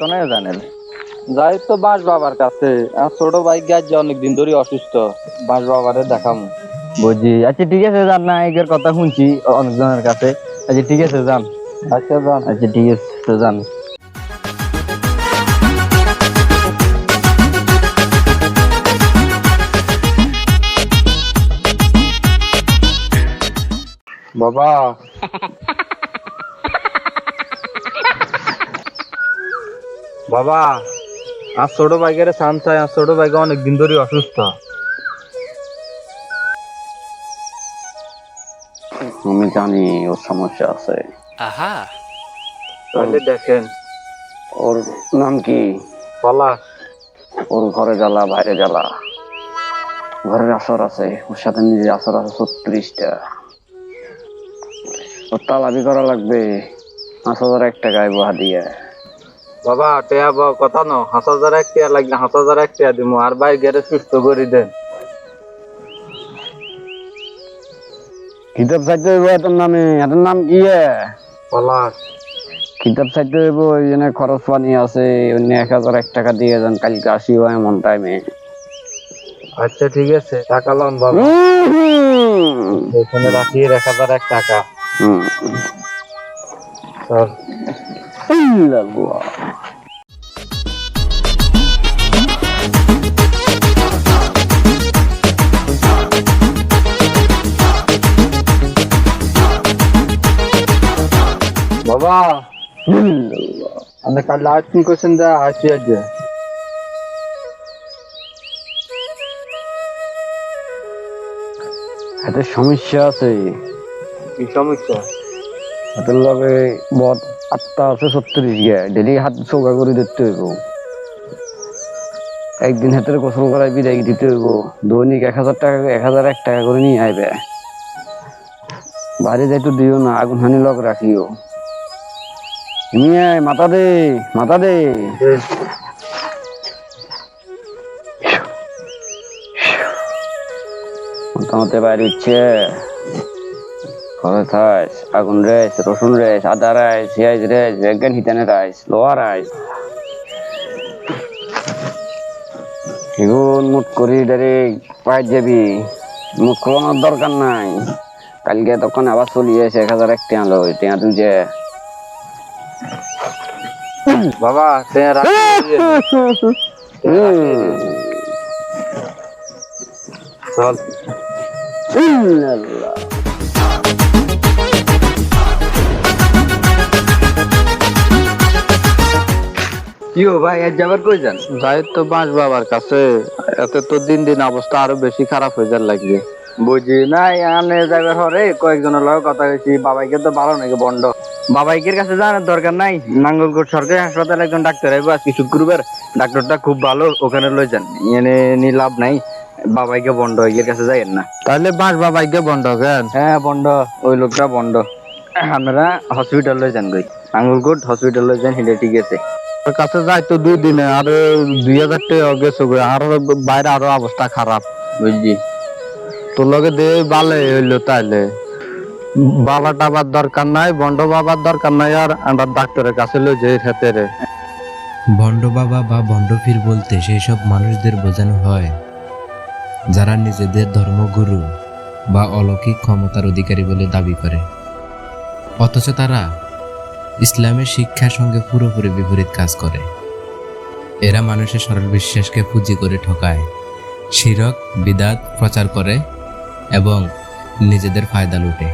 কোনে জানেন। যাই তো বাস বাবার কাছে। আর ছোট ভাই গেছে অনেকদিন ধরে অসুস্থ। বাস বাবারে দেখাম। বুঝি। আচ্ছা ঠিক আছে যান। না এগের কথা শুনছি অনেকজনের কাছে। আচ্ছা ঠিক আছে যান। আচ্ছা যান। আচ্ছা ঠিক আছে তো যান। বাবা। বাবা আর ছোট ভাইকে চান চাই আর ছোট ভাইকে অনেকদিন ধরে অসুস্থ। আমি জানি ওর সমস্যা আছে। Aha. তাহলে দেখেন। ওর নাম কি? পলাশ। ওর ঘরে জ্বালা বাইরে জ্বালা। ঘরের আসর আছে ওর সাথে নিজের আসর আছে ছত্রিশটা। ওর তালাবি করা লাগবে। পাঁচ হাজার এক টাকায় বহা দিয়ে। বাবা টেয়া বা কথা ন হাঁস হাজার এক টিয়া লাগলে হাঁস হাজার এক টিয়া দিব আর ভাই গেলে সুস্থ করে দেন। কিতাব চাইতে হইব এটার নামে এটার নাম কি? পলাশ। কিতাব চাইতে হইব জন্য খরচ পানি আছে অন্য এক হাজার এক টাকা দিয়ে যান কালকে আসিও এমন টাইমে আচ্ছা ঠিক আছে টাকা লন বাবা। এখানে রাখি এক হাজার এক টাকা। চল। বাবা। আমি কাল দেওয়া আসি আজকে। হাতের সমস্যা আছে। কি সমস্যা? হাতের লগে বদ আটটা আছে ছত্রিশ গে ডেলি হাত চৌকা করে দিতে হইব। একদিন হাতের গোসল করাই বিদায় দিতে হইব। দৈনিক এক হাজার টাকা এক হাজার এক টাকা করে নিয়ে আইবে। বাইরে যাইতো দিও না আগুন হানি লগ রাখিও। নিয়ে মাথা দে মাথা দে। মোটামুটি বাইরে ইচ্ছে খরচ রাইস আগুন রাইস রসুন রাইস আদা রাইস, পেঁয়াজ রাইস বেগন হিতানে রাইস লোয়া রাইস। এগুন মুট করি ডাইরেক্ট পাই যাবি। মুখ খোলানোর দরকার নাই। কালকে তখন আবার চলি আছে এক হাজার এক টিয়া লই, টিয়া তুই যে বাবা চল। কি ভাই আজ যাবার কই যান? যাই তো বাঁশ বাবার কাছে। এতে তো দিন দিন অবস্থা আরও বেশি খারাপ হয়ে যার লাগবে। বুঝি না এখানে যাবার হরে কয়েকজনের লগে কথা কইছি বাবাইকে তো ভালো নাকি বন্ড বাবাইকের কাছে জানার দরকার নাই। নাঙ্গলকোট সরকারি হাসপাতালে একজন ডাক্তার আইবো আজকে শুক্রবার ডাক্তারটা খুব ভালো ওখানে লই যান। এনে নি লাভ নাই বাবাইকে বন্ধ এর কাছে যাইয়েন না। তাহলে বাস বাবাইকে বন্ধ কেন হ্যাঁ বন্ধ ওই লোকটা বন্ধ। আপনারা হসপিটাল লই যান গই নাঙ্গলকোট হসপিটাল লই যান হিলে ঠিক আছে। ওর কাছে যাই তো দুই দিনে আর দুই হাজার টাকা গেছে গো আর বাইরে আরও অবস্থা খারাপ। বুঝলি। তোর লগে দে বালে হইল তাইলে। বাবা টাবার দরকার নাই বন্ড বাবার দরকার নাই, আর আমরা ডাক্তারের কাছে লই যাই খেতে রে ভণ্ড বাবা বা ভণ্ডপীর বলতে সেই সব মানুষদের বোঝানো হয়, যারা নিজেদের ধর্মগুরু বা অলৌকিক ক্ষমতার অধিকারী বলে দাবি করে। অথচ তারা ইসলামের শিক্ষার সঙ্গে পুরোপুরি বিপরীত কাজ করে। এরা মানুষের সরল বিশ্বাসকে পুঁজি করে ঠকায়, শিরক, বিদাত প্রচার করে এবং নিজেদের ফায়দা লুটে।